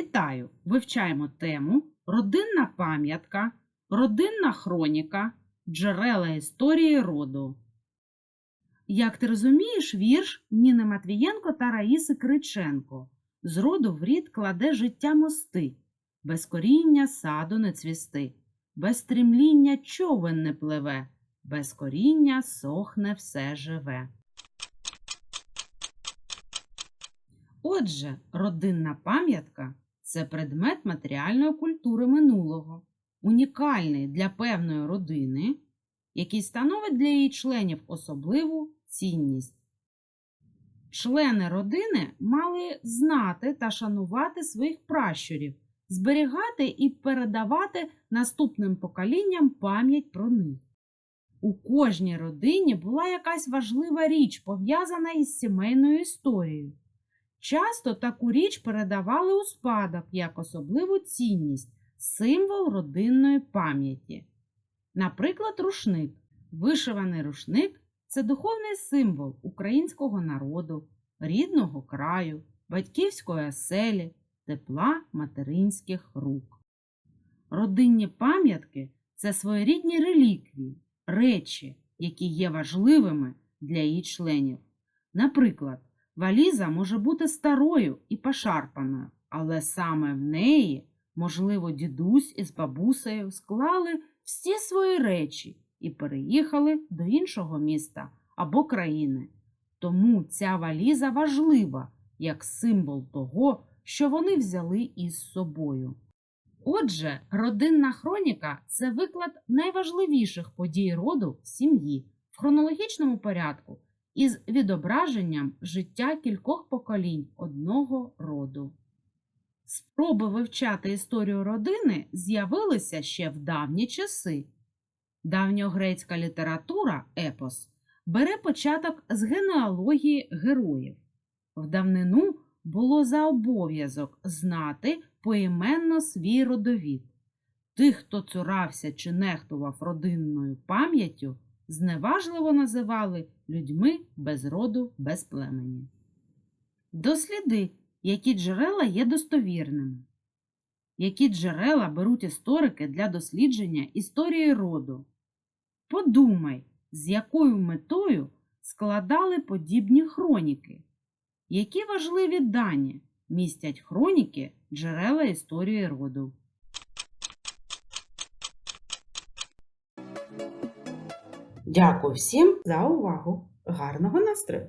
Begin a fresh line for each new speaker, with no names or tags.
Вітаю! Вивчаємо тему Родинна пам'ятка, родинна хроніка, джерела історії роду. Як ти розумієш, вірш Ніни Матвієнко та Раїси Криченко з роду в рід кладе життя мости, без коріння саду не цвісти, без стрімління човен не пливе, без коріння сохне все живе. Отже, родинна пам'ятка це предмет матеріальної культури минулого, унікальний для певної родини, який становить для її членів особливу цінність. Члени родини мали знати та шанувати своїх пращурів, зберігати і передавати наступним поколінням пам'ять про них. У кожній родині була якась важлива річ, пов'язана із сімейною історією. Часто таку річ передавали у спадок як особливу цінність, символ родинної пам'яті. Наприклад, рушник. Вишиваний рушник це духовний символ українського народу, рідного краю, батьківської оселі, тепла материнських рук. Родинні пам'ятки це своєрідні реліквії, речі, які є важливими для її членів. Наприклад, Валіза може бути старою і пошарпаною, але саме в неї, можливо, дідусь із бабусею склали всі свої речі і переїхали до іншого міста або країни. Тому ця валіза важлива як символ того, що вони взяли із собою. Отже, родинна хроніка це виклад найважливіших подій роду сім'ї в хронологічному порядку із відображенням життя кількох поколінь одного роду. Спроби вивчати історію родини з'явилися ще в давні часи. Давньогрецька література епос бере початок з генеалогії героїв. В давнину було за обов'язок знати поіменно свій родовід. Тих, хто цурався чи нехтував родинною пам'яттю, зневажливо називали людьми без роду, без племені. Досліди, які джерела є достовірними. Які джерела беруть історики для дослідження історії роду. Подумай, з якою метою складали подібні хроніки. Які важливі дані містять хроніки джерела історії роду. Дякую всім за увагу. Гарного настрою!